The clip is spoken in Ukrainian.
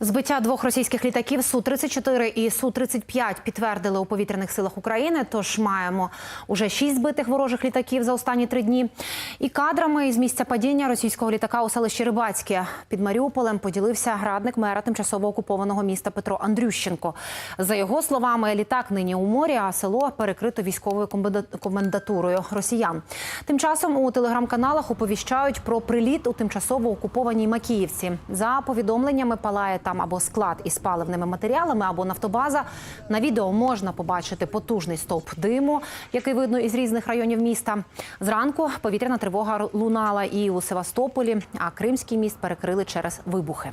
Збиття двох російських літаків су 34 і су 35 підтвердили у повітряних силах України. Тож маємо уже шість збитих ворожих літаків за останні три дні. І кадрами із місця падіння російського літака у селищі Рибацьке під Маріуполем поділився радник мера тимчасово окупованого міста Петро Андрющенко. За його словами, літак нині у морі, а село перекрито військовою комендатурою росіян. Тим часом у телеграм-каналах оповіщають про приліт у тимчасово окупованій Макіївці. За повідомленнями палає там або склад із паливними матеріалами, або нафтобаза. На відео можна побачити потужний стовп диму, який видно із різних районів міста. Зранку повітряна тривога лунала і у Севастополі, а Кримський міст перекрили через вибухи.